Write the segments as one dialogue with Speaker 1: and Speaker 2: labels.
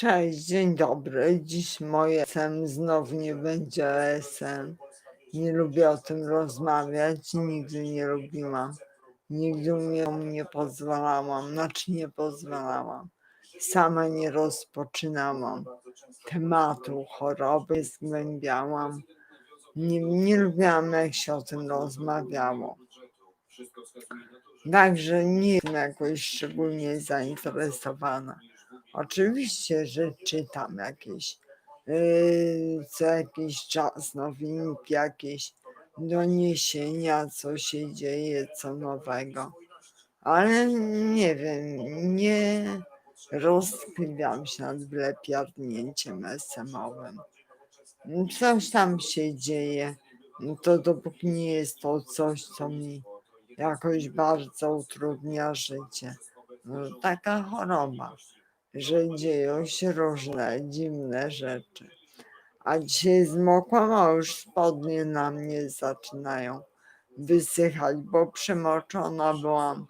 Speaker 1: Cześć, dzień dobry. Dziś moje SM znów nie będzie SM. Nie lubię o tym rozmawiać, nigdy nie lubiłam. Nigdy mnie nie pozwalałam, znaczy nie pozwalałam. Sama nie rozpoczynałam tematu choroby, zgłębiałam. Nie, nie lubiłam, jak się o tym rozmawiało. Także nie jestem jakoś szczególnie zainteresowana. Oczywiście, że czytam jakieś yy, co jakiś czas nowinki, jakieś doniesienia, co się dzieje, co nowego. Ale nie wiem, nie rozkliwiam się nad wlepiarnięciem SM-owym. Coś tam się dzieje, to dopóki nie jest to coś, co mi jakoś bardzo utrudnia życie. No, taka choroba że dzieją się różne dziwne rzeczy. A dzisiaj zmokłam, a już spodnie na mnie zaczynają wysychać, bo przemoczona byłam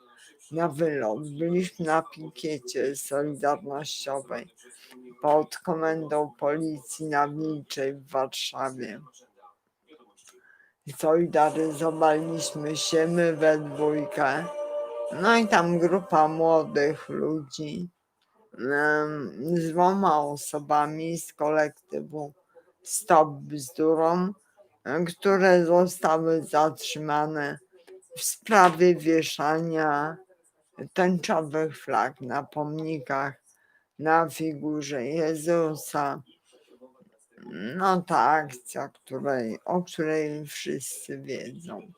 Speaker 1: na wylot. Byliśmy na pikiecie solidarnościowej pod komendą policji na Wilczej w Warszawie. Solidaryzowaliśmy się my we dwójkę. No i tam grupa młodych ludzi z dwoma osobami z kolektywu Stop Bzdurą, które zostały zatrzymane w sprawie wieszania tęczowych flag na pomnikach na figurze Jezusa. No ta akcja, której, o której wszyscy wiedzą.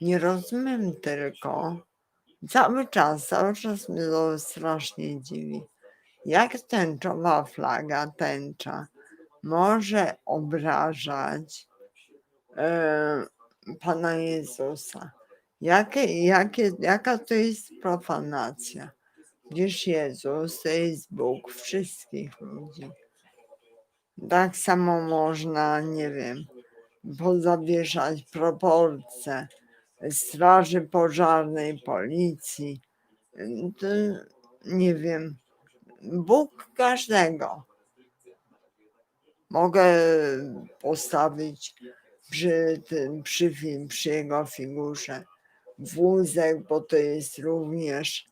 Speaker 1: Nie rozumiem tylko, cały czas, cały czas mnie to strasznie dziwi. Jak tęczowa flaga, tęcza może obrażać e, Pana Jezusa? Jakie, jakie, jaka to jest profanacja? Przecież Jezus to jest Bóg wszystkich ludzi. Tak samo można, nie wiem, pozawieszać proporcje straży pożarnej, policji. To, nie wiem, Bóg każdego. Mogę postawić przy, tym, przy, przy jego figurze wózek, bo to jest również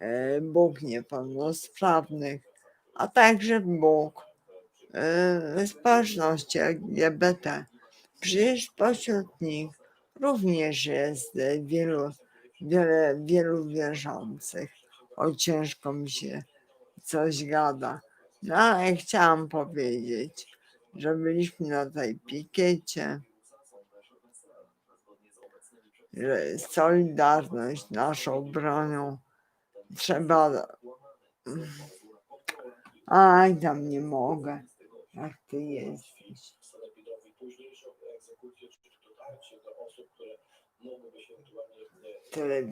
Speaker 1: e, Bóg niepełnosprawnych, a także Bóg e, społeczności LGBT. Przecież pośród nich również jest e, wielu, wiele, wielu wierzących. O ciężko mi się coś gada. No ale chciałam powiedzieć, że byliśmy na tej pikiecie, że solidarność naszą bronią trzeba. Aj, tam nie mogę. Jak ty jesteś. Telewizja.